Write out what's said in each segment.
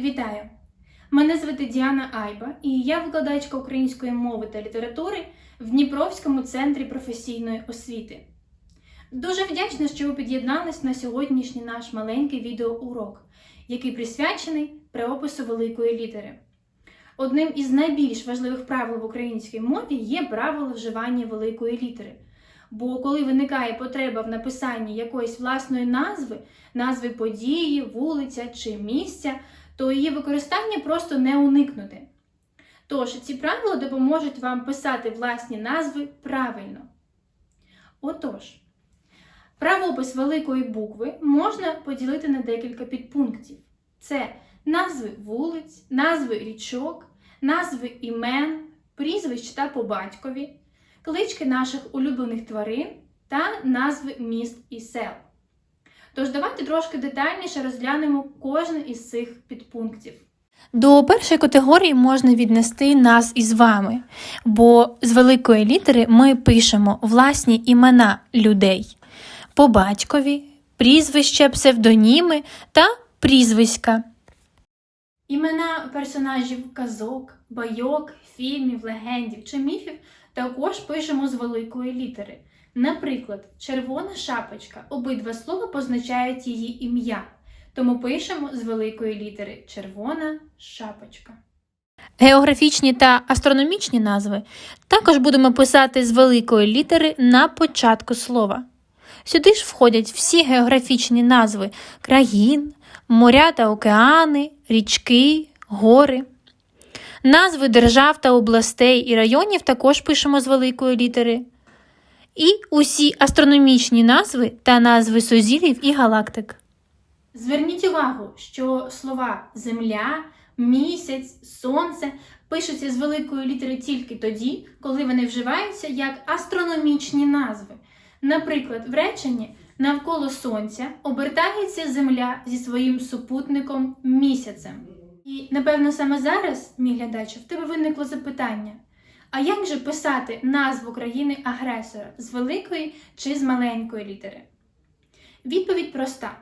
Вітаю! Мене звати Діана Айба, і я викладачка української мови та літератури в Дніпровському центрі професійної освіти. Дуже вдячна, що ви під'єднались на сьогоднішній наш маленький відеоурок, який присвячений правопису великої літери. Одним із найбільш важливих правил в українській мові є правило вживання великої літери. Бо коли виникає потреба в написанні якоїсь власної назви, назви події, вулиця чи місця, то її використання просто не уникнути. Тож ці правила допоможуть вам писати власні назви правильно. Отож, правопис великої букви можна поділити на декілька підпунктів: це назви вулиць, назви річок, назви імен, прізвищ та по батькові, клички наших улюблених тварин та назви міст і сел. Тож давайте трошки детальніше розглянемо кожен із цих підпунктів. До першої категорії можна віднести нас із вами, бо з великої літери ми пишемо власні імена людей по батькові, прізвища, псевдоніми та прізвиська. Імена персонажів казок, байок, фільмів, легендів чи міфів також пишемо з великої літери. Наприклад, червона шапочка обидва слова позначають її ім'я, тому пишемо з великої літери червона шапочка. Географічні та астрономічні назви також будемо писати з великої літери на початку слова. Сюди ж входять всі географічні назви країн, моря та океани, річки, гори. Назви держав та областей і районів також пишемо з великої літери. І усі астрономічні назви та назви сузір'їв і галактик. Зверніть увагу, що слова Земля, місяць, сонце пишуться з великої літери тільки тоді, коли вони вживаються як астрономічні назви. Наприклад, в реченні навколо сонця обертається Земля зі своїм супутником місяцем. І, напевно, саме зараз, мій глядач, в тебе виникло запитання: а як же писати назву країни-агресора з великої чи з маленької літери? Відповідь проста.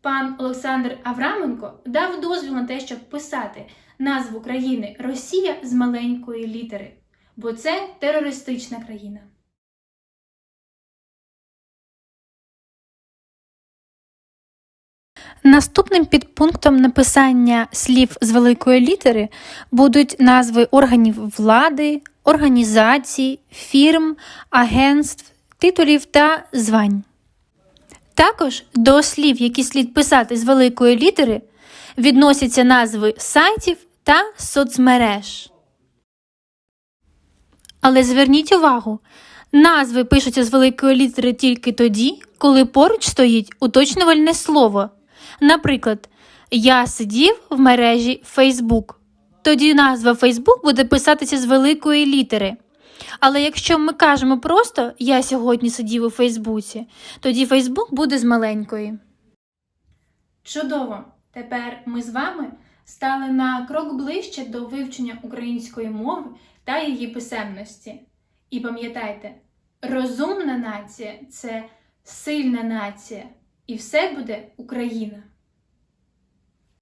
Пан Олександр Авраменко дав дозвіл на те, щоб писати назву країни Росія з маленької літери, бо це терористична країна. Наступним підпунктом написання слів з великої літери будуть назви органів влади, організацій, фірм, агентств, титулів та звань. Також до слів, які слід писати з великої літери, відносяться назви сайтів та соцмереж. Але зверніть увагу, назви пишуться з великої літери тільки тоді, коли поруч стоїть уточнювальне слово. Наприклад, я сидів в мережі Facebook. Тоді назва Facebook буде писатися з великої літери. Але якщо ми кажемо просто Я сьогодні сидів у Фейсбуці, тоді Фейсбук буде з маленької. Чудово! Тепер ми з вами стали на крок ближче до вивчення української мови та її писемності. І пам'ятайте, розумна нація це сильна нація, і все буде Україна.